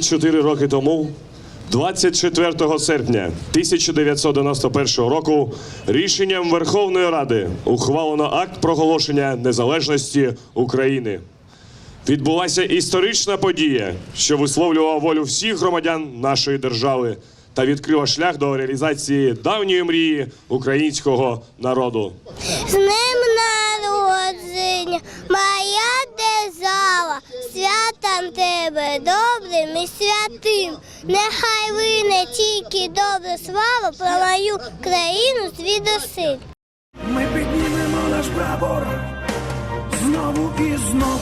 24 роки тому, 24 серпня 1991 року, рішенням Верховної Ради ухвалено акт проголошення незалежності України. Відбулася історична подія, що висловлювала волю всіх громадян нашої держави та відкрила шлях до реалізації давньої мрії українського народу. Держава, святам тебе добрим і святим. Нехай вине тільки добра слава про мою країну звідусиль. Ми піднімемо наш прапор знову і знову.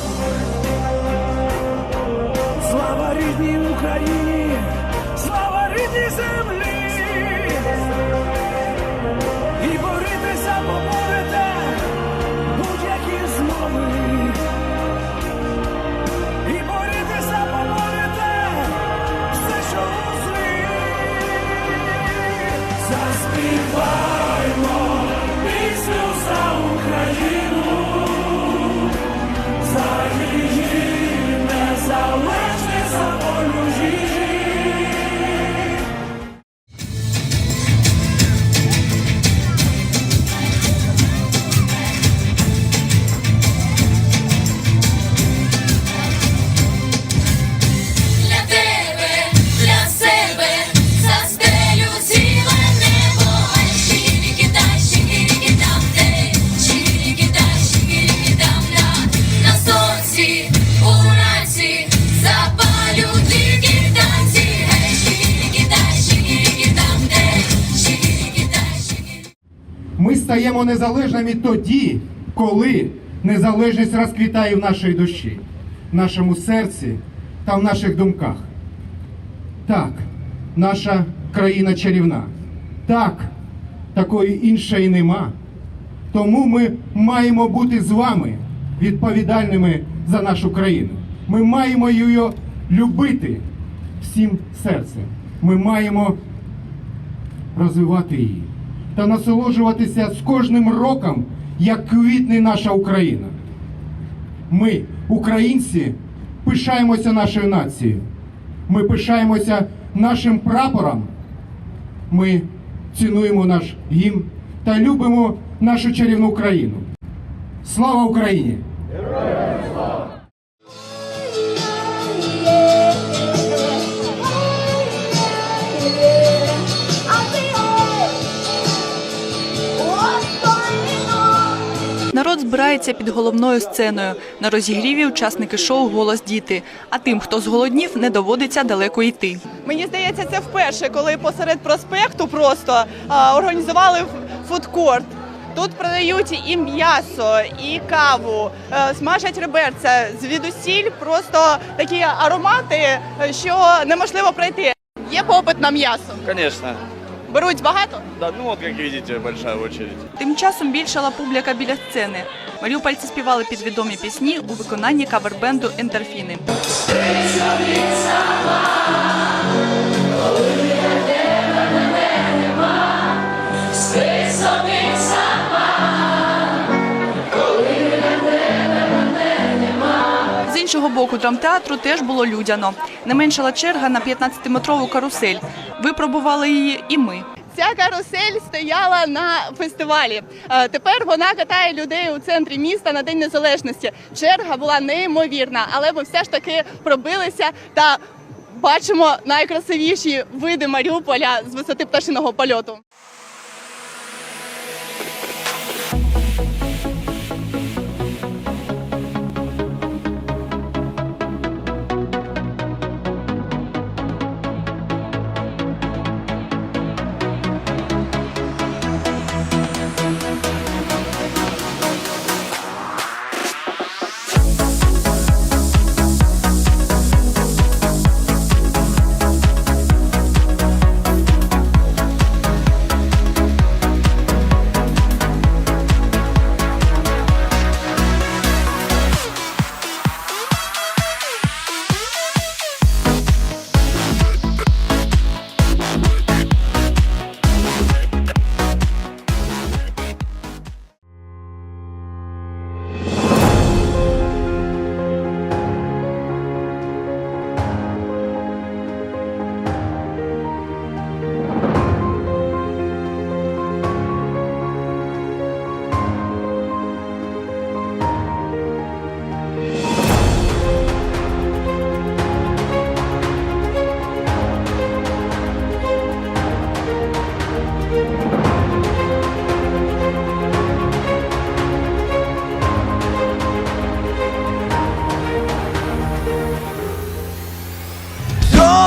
Слава рідній Україні, слава рідній землі. Ми стаємо незалежними тоді, коли незалежність розквітає в нашій душі, в нашому серці та в наших думках. Так, наша країна чарівна. Так, такої іншої нема. Тому ми маємо бути з вами відповідальними за нашу країну. Ми маємо її любити всім серцем. Ми маємо розвивати її та насолоджуватися з кожним роком, як квітне наша Україна. Ми, українці, пишаємося нашою нацією. Ми пишаємося нашим прапором. Ми цінуємо наш гімн та любимо нашу чарівну країну. Слава Україні! Народ збирається під головною сценою. На розігріві учасники шоу Голос діти. А тим, хто зголоднів, не доводиться далеко йти. Мені здається, це вперше, коли посеред проспекту просто а, організували фудкорт. Тут продають і м'ясо, і каву, е, смажать реберця звідусіль, просто такі аромати, е, що неможливо пройти. Є попит на м'ясо. Конечно. Беруть багато. Да, ну от як бачите, велика очередь. Тим часом більшала публіка біля сцени. Маріупольці співали під відомі пісні у виконанні кавербенду Ендорфіни. Іншого боку драмтеатру теж було людяно. Не меншала черга на 15-метрову карусель. Випробували її і ми. Ця карусель стояла на фестивалі. Е, Тепер вона катає людей у центрі міста на День Незалежності. Черга була неймовірна, але ми все ж таки пробилися та бачимо найкрасивіші види Маріуполя з висоти пташиного польоту.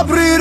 abrir